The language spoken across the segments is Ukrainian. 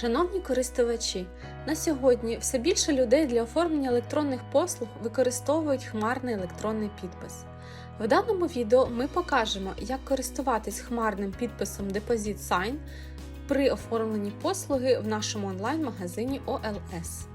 Шановні користувачі, на сьогодні все більше людей для оформлення електронних послуг використовують хмарний електронний підпис. В даному відео ми покажемо, як користуватись хмарним підписом Deposit Sign при оформленні послуги в нашому онлайн-магазині OLS.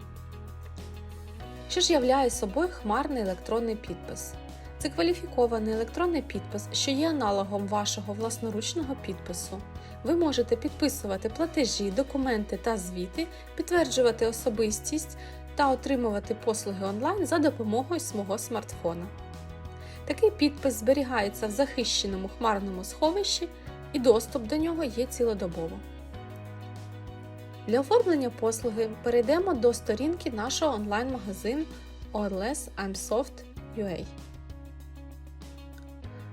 Що ж являє собою хмарний електронний підпис? Це кваліфікований електронний підпис, що є аналогом вашого власноручного підпису. Ви можете підписувати платежі, документи та звіти, підтверджувати особистість та отримувати послуги онлайн за допомогою свого смартфона. Такий підпис зберігається в захищеному хмарному сховищі і доступ до нього є цілодобово. Для оформлення послуги перейдемо до сторінки нашого онлайн-магазину OLS I'mSoft.ua.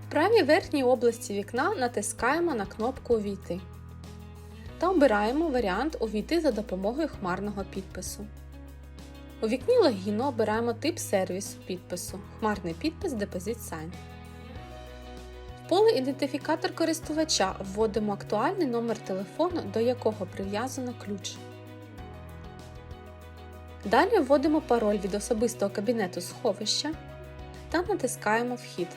В правій верхній області вікна натискаємо на кнопку Увійти та обираємо варіант Увійти за допомогою хмарного підпису. У вікні логіну обираємо тип сервісу підпису Хмарний підпис Deposit Sign. В поле Ідентифікатор користувача вводимо актуальний номер телефону, до якого прив'язано ключ. Далі вводимо пароль від особистого кабінету сховища та натискаємо Вхід.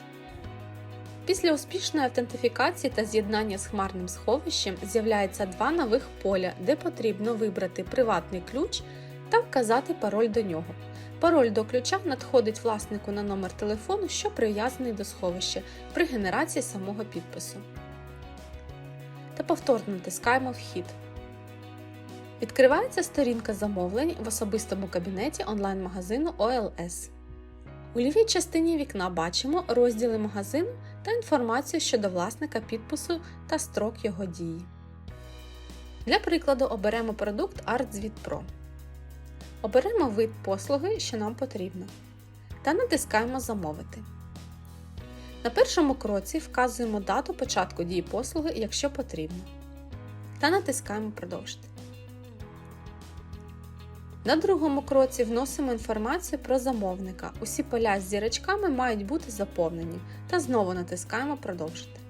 Після успішної автентифікації та з'єднання з хмарним сховищем з'являється два нових поля, де потрібно вибрати приватний ключ та вказати пароль до нього. Пароль до ключа надходить власнику на номер телефону, що прив'язаний до сховища при генерації самого підпису. Та повторно натискаємо Вхід. Відкривається сторінка замовлень в особистому кабінеті онлайн-магазину OLS. У лівій частині вікна бачимо розділи магазину та інформацію щодо власника підпису та строк його дії. Для прикладу оберемо продукт ArtZvit Pro. Оберемо вид послуги, що нам потрібно, та натискаємо Замовити. На першому кроці вказуємо дату початку дії послуги, якщо потрібно, та натискаємо Продовжити. На другому кроці вносимо інформацію про замовника. Усі поля з зірочками мають бути заповнені та знову натискаємо Продовжити.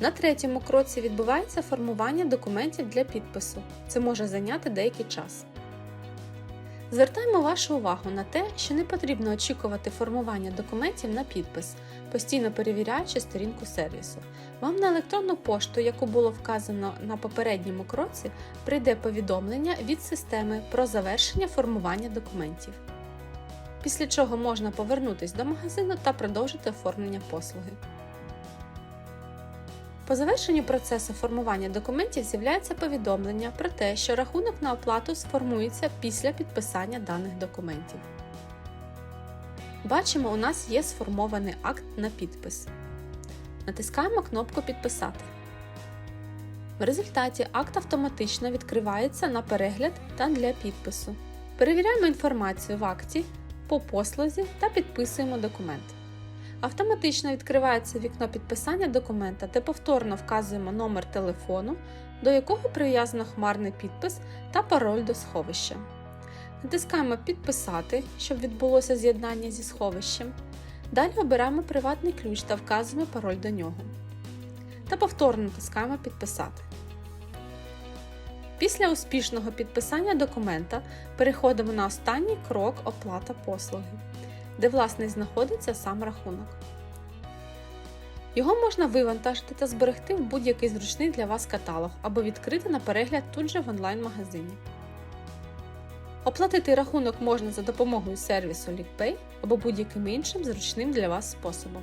На третьому кроці відбувається формування документів для підпису. Це може зайняти деякий час. Звертаємо вашу увагу на те, що не потрібно очікувати формування документів на підпис, постійно перевіряючи сторінку сервісу. Вам на електронну пошту, яку було вказано на попередньому кроці, прийде повідомлення від системи про завершення формування документів. Після чого можна повернутися до магазину та продовжити оформлення послуги. По завершенню процесу формування документів з'являється повідомлення про те, що рахунок на оплату сформується після підписання даних документів. Бачимо, у нас є сформований акт на підпис. Натискаємо кнопку Підписати. В результаті акт автоматично відкривається на перегляд та для підпису. Перевіряємо інформацію в акті по послузі та підписуємо документ. Автоматично відкривається вікно підписання документа та повторно вказуємо номер телефону, до якого прив'язано хмарний підпис та пароль до сховища. Натискаємо Підписати, щоб відбулося з'єднання зі сховищем. Далі обираємо приватний ключ та вказуємо пароль до нього. Та повторно натискаємо Підписати. Після успішного підписання документа переходимо на останній крок оплата послуги де власне знаходиться сам рахунок. Його можна вивантажити та зберегти в будь-який зручний для вас каталог або відкрити на перегляд тут же в онлайн-магазині. Оплатити рахунок можна за допомогою сервісу LeakPay або будь-яким іншим зручним для вас способом.